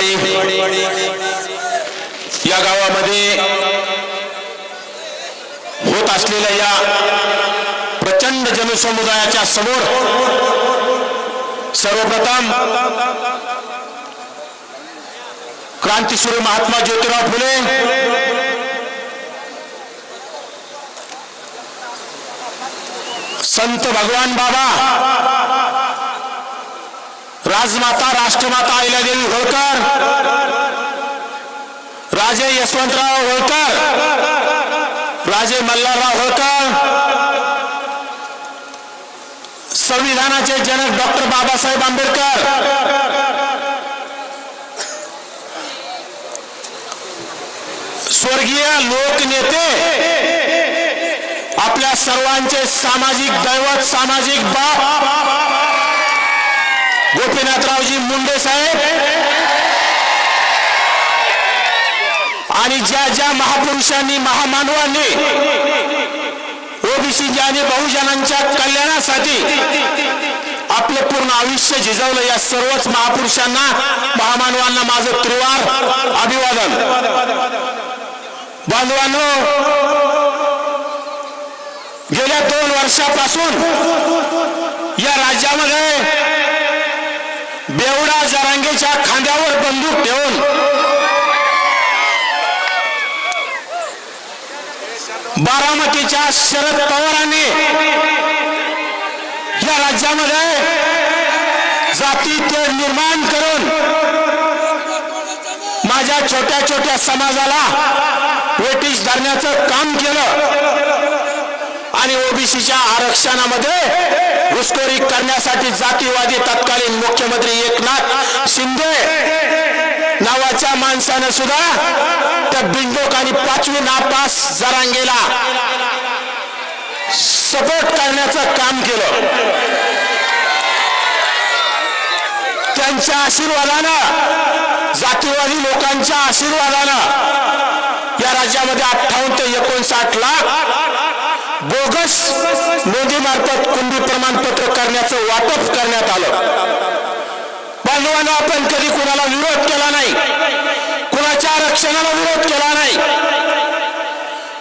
कोळीवाडी या गावामध्ये होत असलेल्या या प्रचंड जनसमुदायाच्या समोर सर्वप्रथम क्रांतीसूर्य महात्मा ज्योतिराव फुले. संत भगवान बाबा. राजमाता राष्ट्रमाता अहिल्यादेवी होळकर. राजे यशवंतराव होळकर. राजे मल्हारराव होळकर. संविधानाचे जनक डॉक्टर बाबासाहेब आंबेडकर. स्वर्गीय लोकनेते आपल्या सर्वांचे सामाजिक दैवत सामाजिक बाप गोपीनाथरावजी मुंडे साहेब. आणि ज्या ज्या महापुरुषांनी महामानवांनी ओबीसी आणि बहुजनांच्या कल्याणासाठी आपलं पूर्ण आयुष्य झिजवलं या सर्वच महापुरुषांना महामानवांना माझं त्रिवार अभिवादन. बांधवांनो गेल्या दोन वर्षापासून या राज्यामध्ये बेवडा जरांगेच्या खांद्यावर बंदूक ठेवून बारामतीच्या शरद पवारांनी या राज्यामध्ये जाती ते निर्माण करून माझ्या छोट्या छोट्या समाजाला वेटीस धरण्याचं काम केलं आणि ओबीसीच्या आरक्षणामध्ये घुसखोरी करण्यासाठी जातीवादी तत्कालीन मुख्यमंत्री एकनाथ शिंदे नावाच्या माणसानं सुद्धा त्या बिंडोक आणि पाचवी नापास जरांगेला सपोर्ट करण्याचं काम केलं. त्यांच्या आशीर्वादानं जातीवादी लोकांच्या आशीर्वादानं या राज्यामध्ये अठ्ठावन्न ते एकोणसाठ लाख बोगस नोंदीमार्फत कुंडी प्रमाणपत्र करण्याचं वाटप करण्यात आलं. बांधवांना आपण कधी कुणाला विरोध केला नाही? कुणाच्या आरक्षणाला विरोध केला नाही?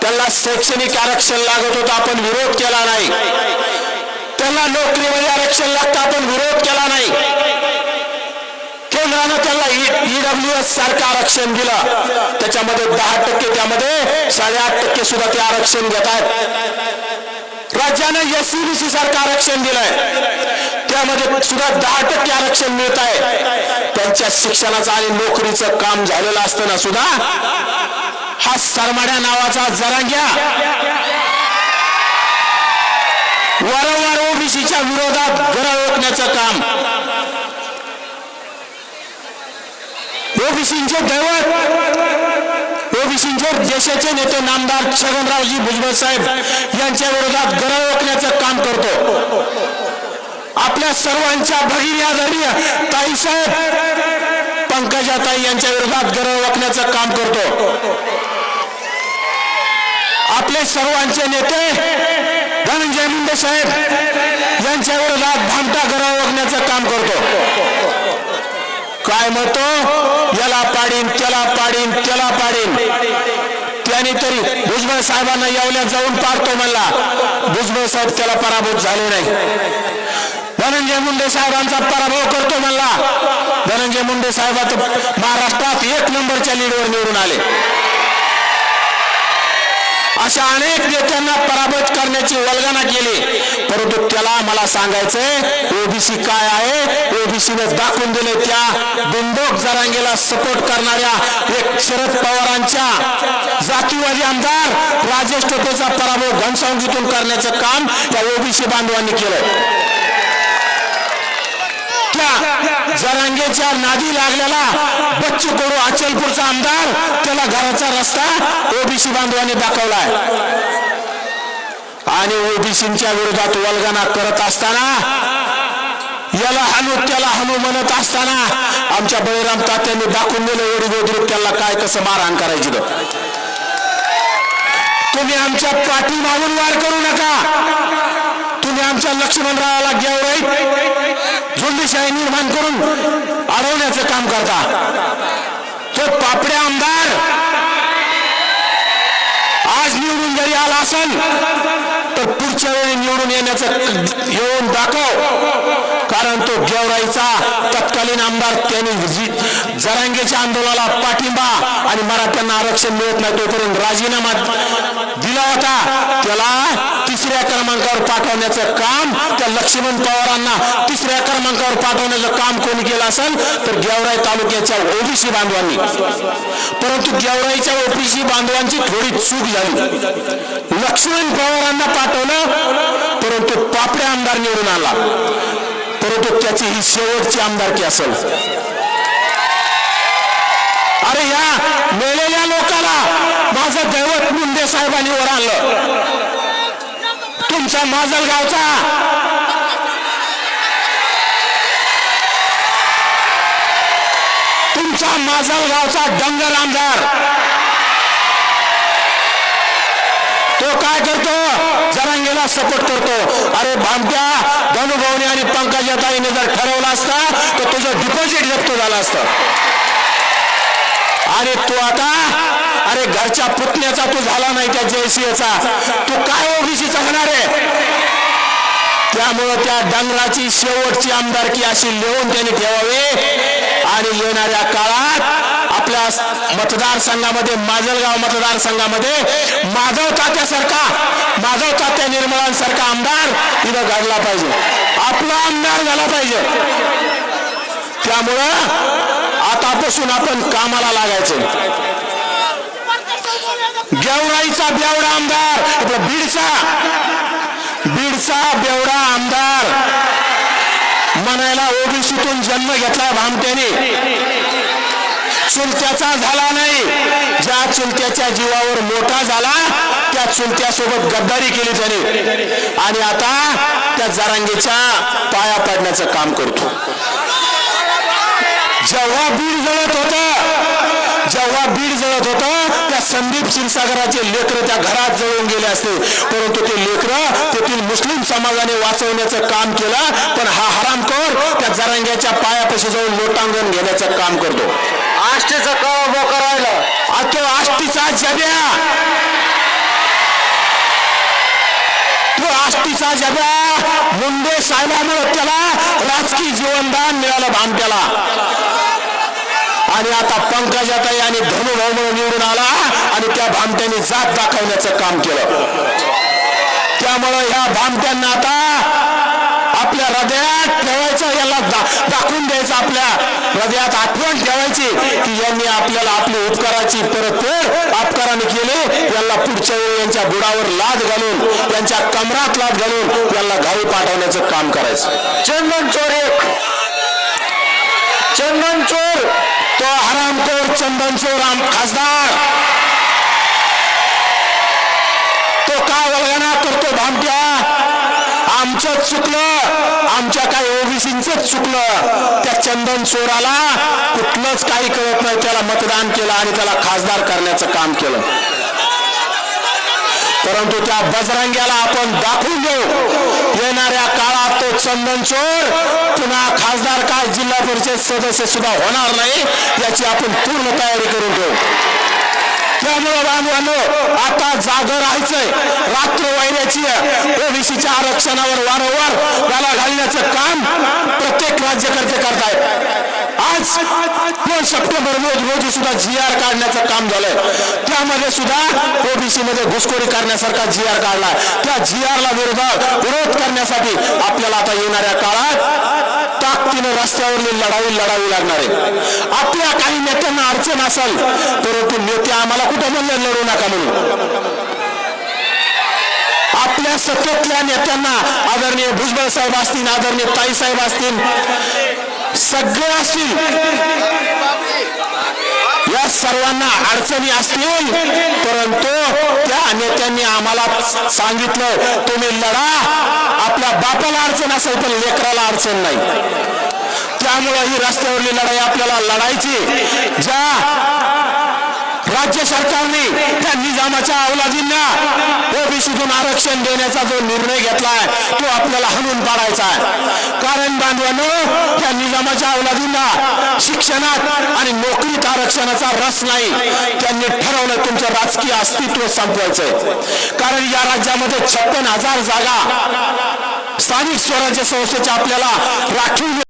त्यांना शैक्षणिक आरक्षण लागत होतं आपण विरोध केला नाही. त्यांना नोकरीमध्ये आरक्षण लागतं आपण विरोध केला नाही. केंद्रानं त्यांना e, ईडब्ल्यू एस सारखं आरक्षण दिलं. त्याच्यामध्ये दहा टक्के त्यामध्ये साडेआठ टक्के सुद्धा ते आरक्षण घेत आहेत. राज्यानं एस सारखं आरक्षण दिलंय. त्यामध्ये सुद्धा दहा टक्के आरक्षण मिळत आहे. त्यांच्या शिक्षणाचं आणि नोकरीचं काम झालेलं असताना सुद्धा हा सरमाड्या नावाचा जरांग्या वारंवार ओबीसीच्या विरोधात घर ओळखण्याचं काम. ओबीसींचे दैवत. ओबीसींचे देशाचे नेते नामदार छगनरावजी भुजबळ साहेब यांच्या विरोधात गरळ ओकण्याचं काम करतो. आपल्या सर्वांच्या भगिनी आदरणीय ताईसाहेब पंकजा ताई यांच्या विरोधात गरळ ओकण्याचं काम करतो. आपले सर्वांचे नेते धनंजय मुंडे साहेब यांच्या विरोधात भामटा गरळ ओकण्याचं काम करतो. काय म्हणतो? याला पाडीन त्याला पाडीन त्याला पाडीन. त्याने तरी भुजबळ साहेबांना येवल्या जाऊन पाडतो म्हणला. भुजबळ साहेब त्याला पराभूत झाले नाही. धनंजय मुंडे साहेबांचा पराभव करतो म्हणला. धनंजय मुंडे साहेब महाराष्ट्रात एक नंबरच्या लीडवर निवडून आले. अशा अनेक नेत्यांना पराभूत करण्याची वल्गना केली. परंतु त्याला मला सांगायचंय ओबीसी काय आहे? ओबीसीने दाखवून दिले त्या बिंदोक जरांगेला सपोर्ट करणाऱ्या एक शरद पवारांच्या जातीवादी आमदार राजेश टोपेचा पराभव घनसावंगीतून करण्याचं काम त्या ओबीसी बांधवांनी केलं त्या रंगेच्या नादी लागलेला बच्चू कडू अचलपूरचा आमदार त्याला घराचा रस्ता ओबीसी बांधवांनी दाखवलाय. आणि ओबीसीच्या विरोधात वल्गना करत असताना याला हनु त्याला हनु म्हणत असताना आमच्या बळीराम तात्यांनी दाखवून दिलं एवढी गोदरूप त्याला काय कसं मारहाण करायची तुम्ही आमच्या पाठी मागून वार करू नका. तुम्ही आमच्या लक्ष्मणरावाला गेवराईत झुंडीशाही निर्माण करून अडवण्याचं काम करता. तो पापडे आमदार आज निवडून जरी आला असेल तर पुढच्या वेळी निवडून येण्याचं येऊन दाखव. कारण तो गेवराईचा तत्कालीन आमदार त्यांनी जी- जरांगेच्या आंदोलनाला पाठिंबा आणि मराठ्यांना आरक्षण मिळत नाही तोपर्यंत राजीनामा दिला होता. त्याला तिसऱ्या क्रमांकावर पाठवण्याचं काम त्या लक्ष्मण पवारांना तिसऱ्या क्रमांकावर पाठवण्याचं काम कोणी केलं असेल तर गेवराई तालुक्याच्या ओबीसी बांधवांनी. परंतु गेवराईच्या ओबीसी बांधवांची थोडी चूक झाली. लक्ष्मण पवारांना पाठवलं परंतु पापडे आमदार निवडून आला. परंतु त्याची ही शेवटची आमदारकी असेल. अरे या मेलेल्या लोकाला माझं दैवत मुंडे साहेबांनी वर आणलं. तुमचा माजल गावचा. तुमचा माजल गावचा डंगर आमदार. तो काय करतो? जरांगेला सपोर्ट करतो. अरे भामट्या धनुभाऊने आणि पंकजाताईने जर ठरवलं असता तर तुझं डिपॉझिट जप्त झालं असतं. आणि तू आता अरे घरच्या पुतण्याचा तू झाला नाही त्या जयसिंहचा. तू काय ओबीसी सांगणार आहे? त्यामुळं त्या डंगराची शेवटची आमदारकी अशी लिहून त्यांनी ठेवावी. आणि येणाऱ्या काळात आपल्या मतदारसंघामध्ये माजलगाव मतदारसंघामध्ये माधव तात्यासारखा माधव तात्या निर्मळांसारखा आमदार तिथं घडला पाहिजे. आपला आमदार झाला पाहिजे. त्यामुळं आतापासून आपण कामाला लागायचं. गेवराईचा बेवडा आमदार आपला बीडचा. बीडचा बेवडा आमदार. म्हणायला ओबीसीतून जन्म घेतला भामट्याने चुलत्याचा झाला नाही. ज्या चुलत्याच्या जीवावर मोठा झाला त्या चुलत्यासोबत गद्दारी केली त्याने. आणि आता त्या जरांगीच्या पाया पडण्याचं काम करतो. जेव्हा बीड जळत होत जेव्हा बीड जळत होत त्या संदीप क्षीरसागराचे लेकर त्या घरात जळून गेले असते परंतु ते लेकर तेथील मुस्लिम समाजाने वाचवण्याचं काम केलं पण हा हरामखोर त्या जरांग्याच्या पायापाशी जाऊन लोटांगण घेण्याचं काम करतो. आष्टीचा कळा मोका राहिला आ तो आष्टीचा जब्या. तो आष्टीचा जब्या. मुंडे साहेबामुळे त्याला राजकीय जीवनदान मिळालं भामट्याला आणि आता पंकजाताई आणि धनुभाऊ म्हणून निवडून आला आणि त्या भामट्याने जात दाखवण्याचं काम केलं. त्यामुळं ह्या भामट्यांना आता आपल्या हृदयात ठेवायचं याला दाखवून द्यायचं आपल्या हृदयात आठवण ठेवायची की यांनी आपल्याला आपली उपकाराची परतफेड आपकाराने केली. याला पुढच्या वेळी यांच्या बुडावर लाद घालून त्यांच्या कमरात लाद घालून याला घाई पाठवण्याचं काम करायचं. चंदन चोर एक. चंदन चोर. तो हरामखोर चंदन चोर खासदार। तो का वळगणा करतो भामट्या? आमचं चुकलं आमच्या काही ओबीसींच चुकलं. त्या चंदन चोराला कुठलंच काही कळत नाही त्याला मतदान केलं आणि त्याला खासदार करण्याचं काम केलं. परंतु त्या बजरंग्याला आपण दाखवून देऊ. येणाऱ्या काळात तो चंदन चोर पुन्हा खासदार काय जिल्हा परिषद सदस्य सुद्धा होणार नाही याची आपण पूर्ण तयारी करून घेऊ. त्यामुळे बांधवांनो आता जाग राहायचंय. रात्र वाहिल्याची ओबीसीच्या आरक्षणावर वारंवार त्याला घालण्याचं काम प्रत्येक राज्यकर्ते करतायत. आज दोन सप्टेंबर रोज रोजी सुद्धा जी आर काढण्याचं काम झालंय. त्यामध्ये सुद्धा ओबीसी मध्ये घुसखोरी करण्यासारखा जी आर काढला त्या जी आर ला विरोधात विरोध करण्यासाठी आपल्याला आता येणाऱ्या काळात ताकदीनं रस्त्यावरली लढाई लढावी लागणार आहे. आपल्या काही नेत्यांना अडचण असेल परंतु नेते आम्हाला कुठं म्हणले लढू नका म्हणून? आपल्या सत्तेतल्या नेत्यांना आदरणीय भुजबळ साहेब असतील आदरणीय ताई साहेब असतील सगळे असतील. या सर्वांना अडचणी असतील परंतु त्या नेत्यांनी आम्हाला सांगितलं तुम्ही लढा. आपल्या बापाला अडचण असेल पण लेकराला अडचण नाही. त्यामुळे ही रस्त्यावरली लढाई आपल्याला लढायची ज्या राज्य सरकारने त्या निजामाच्या अवलादींना ओबीसीतून आरक्षण देण्याचा जो निर्णय घेतलाय तो आपल्याला हणून पाडायचा आहे. कारण बांधवांनो त्या निजामाच्या अवलादींना शिक्षणात आणि नोकरीत आरक्षणाचा रस नाही. त्यांनी ठरवलं तुमचं राजकीय अस्तित्व संपवायचंय कारण या राज्यामध्ये छप्पन हजार जागा स्थानिक स्वराज्य संस्थेच्या आपल्याला राखीव